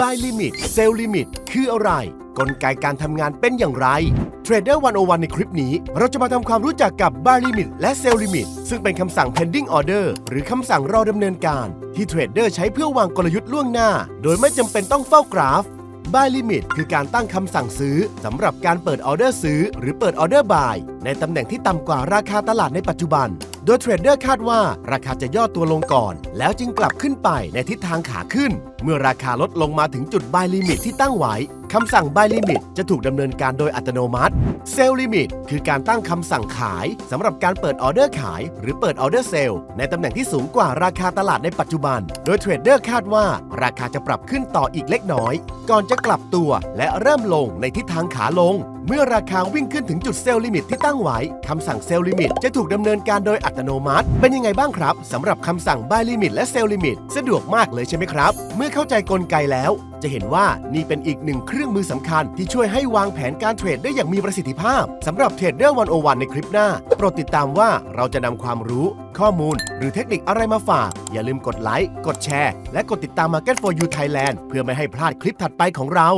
buy limit sell limit คืออะไร กลไกการทำงานเป็นอย่างไร Trader 101 ในคลิปนี้ เราจะมาทำความรู้จักกับ buy limit และ sell limit ซึ่งเป็นคำสั่ง pending order หรือคำสั่งรอดำเนินการ ที่เทรดเดอร์ใช้เพื่อวางกลยุทธ์ล่วงหน้า โดยไม่จำเป็นต้องเฝ้ากราฟ buy limit คือการตั้งคำสั่งซื้อสำหรับการเปิดออเดอร์ซื้อ หรือเปิดออเดอร์ buy ในตำแหน่งที่ต่ำกว่าราคาตลาดในปัจจุบัน โดยเทรดเดอร์คาดว่าราคาจะย่อตัวลงก่อน แล้วจึงกลับขึ้นไปในทิศทางขาขึ้น เมื่อราคาลดลงมาถึงจุด buy limit ที่ตั้งไว้ คำสั่ง buy limit จะถูกดำเนินการโดยอัตโนมัติ sell limit คือการตั้งคำสั่งขายสำหรับการเปิดออเดอร์ขาย หรือเปิดออเดอร์เซลในตำแหน่งที่สูงกว่าราคาตลาดในปัจจุบัน โดยเทรดเดอร์คาดว่า ราคาจะปรับขึ้นต่ออีกเล็กน้อย ก่อนจะกลับตัวและเริ่มลงในทิศทางขาลง เมื่อราคาวิ่งขึ้นถึงจุดเซลล์ลิมิตที่ตั้งไว้คำสั่งเซลล์ลิมิตจะถูกดำเนินการโดยอัตโนมัติ เป็นยังไงบ้างครับสำหรับคำสั่ง buy limit และ sell limit สะดวกมากเลยใช่ไหมครับ เมื่อเข้าใจกลไกแล้ว จะเห็นว่านี่เป็นอีกหนึ่งเครื่องื่องมือสำคัญที่ช่วยให้วางแผนการเทรดได้อย่างมีประสิทธิภาพสำหรับเทรดเดอร์101ในคลิปหน้า โปรดติดตามว่าเราจะนำความรู้ ข้อมูล หรือเทคนิคอะไรมาฝาก อย่าลืมกดไลค์กดแชร์ และกดติดตาม Market for You Thailand เพื่อไม่ให้พลาดคลิปถัดไปของเรา